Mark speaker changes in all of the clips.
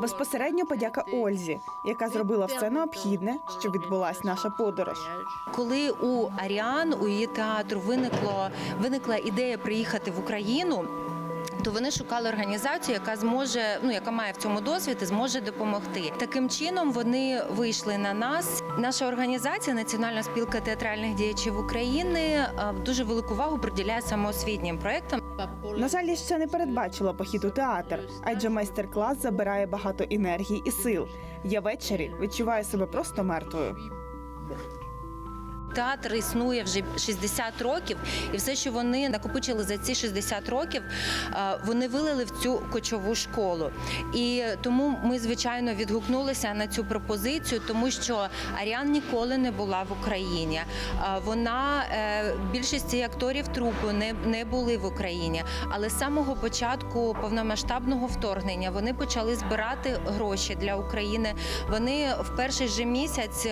Speaker 1: Безпосередньо подяка Ользі, яка зробила все необхідне, щоб відбулась наша подорож.
Speaker 2: Коли у Аріан, у її театру виникло виникла ідея приїхати в Україну. То вони шукали організацію, яка зможе, ну яка має в цьому досвід і зможе допомогти. Таким чином вони вийшли на нас. Наша організація, Національна спілка театральних діячів України, е, дуже велику увагу приділяє самоосвітнім проектам.
Speaker 1: На жаль, я ще не передбачила похід у театр, адже майстер-клас забирає багато енергії і сил. Я ввечері відчуваю себе просто мертвою.
Speaker 2: Театр існує вже 60 років, і все, що вони накопичили за ці 60 років, е, вони вилили в цю кочову школу. І тому ми, звичайно, відгукнулися на цю пропозицію, тому що Аріан ніколи не була в Україні. Е, Вона е, більшості акторів трупу не, не були в Україні. Але з самого початку повномасштабного вторгнення вони почали збирати гроші для України. Вони в перший же місяць,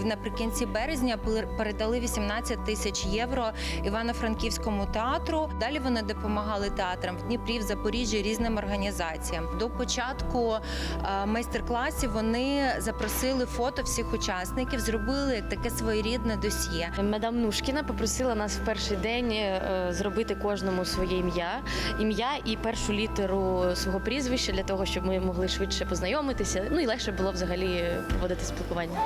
Speaker 2: в- наприкінці березня, передали 18 тисяч євро Івано-Франківському театру. Далі вони допомагали театрам в Дніпрі, в Запоріжжі різним організаціям. До початку е, майстер-класів вони запросили фото всіх учасників, зробили таке своєрідне досьє.
Speaker 3: Мадам Нушкіна попросила нас в перший день е, зробити кожному своє ім'я, ім'я і першу літеру свого прізвища для того, щоб ми могли швидше познайомитися. Ну і легше було взагалі проводити спілкування.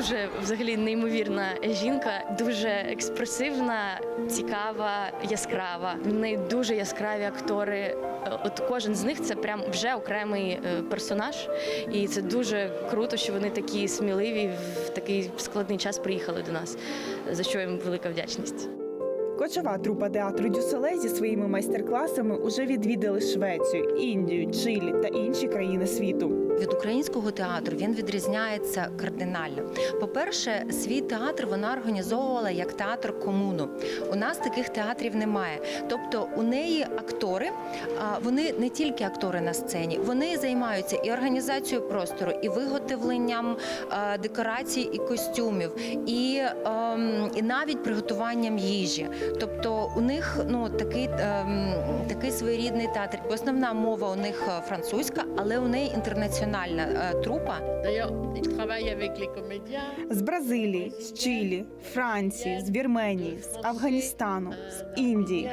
Speaker 3: Дуже взагалі неймовірна жінка, дуже експресивна, цікава, яскрава. В неї дуже яскраві актори. Е, От кожен з них це прям вже окремий е, персонаж, і це дуже круто, що вони такі сміливі в такий складний час приїхали до нас. За що їм велика вдячність.
Speaker 1: Кочова трупа театру Дюселе зі своїми майстер-класами уже відвідали Швецію, Індію, Чилі та інші країни світу.
Speaker 2: Від українського театру він відрізняється кардинально. По-перше, свій театр вона організовувала як театр комуну. У нас таких театрів немає. Тобто у неї актори, вони не тільки актори на сцені, вони займаються і організацією простору, і виготовленням декорацій і костюмів, і, ем, і навіть приготуванням їжі. Тобто у них ну такий, ем, такий своєрідний театр. Основна мова у них е, французька, але у неї інтернаціональна е, трупа.
Speaker 1: З Бразилії, з Чилі, Франції, з Вірменії, з Афганістану, з Індії.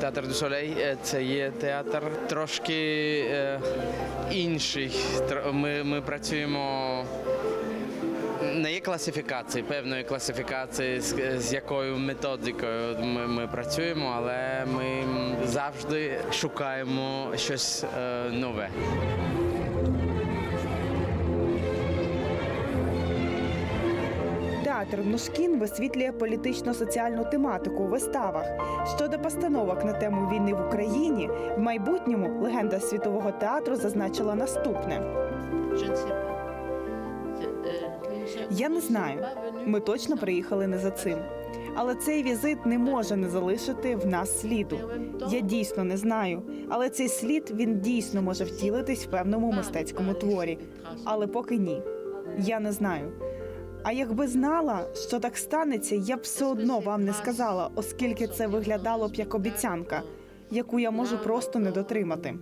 Speaker 4: Театр Дюсолей е, це є театр трошки е, інший. Ми, ми працюємо. Не є класифікації, певної класифікації, з, з якою методикою ми, ми працюємо, але ми завжди шукаємо щось е, нове.
Speaker 1: Театр Мнушкін висвітлює політично-соціальну тематику у виставах. Щодо постановок на тему війни в Україні, в майбутньому легенда світового театру зазначила наступне: Я не знаю. Ми точно приїхали не за цим. Але цей візит не може не залишити в нас сліду. Я дійсно не знаю, але цей слід він дійсно може втілитись в певному мистецькому творі. Але поки ні. Я не знаю. А якби знала, що так станеться, я б все одно вам не сказала, оскільки це виглядало б як обіцянка, яку я можу просто не дотримати.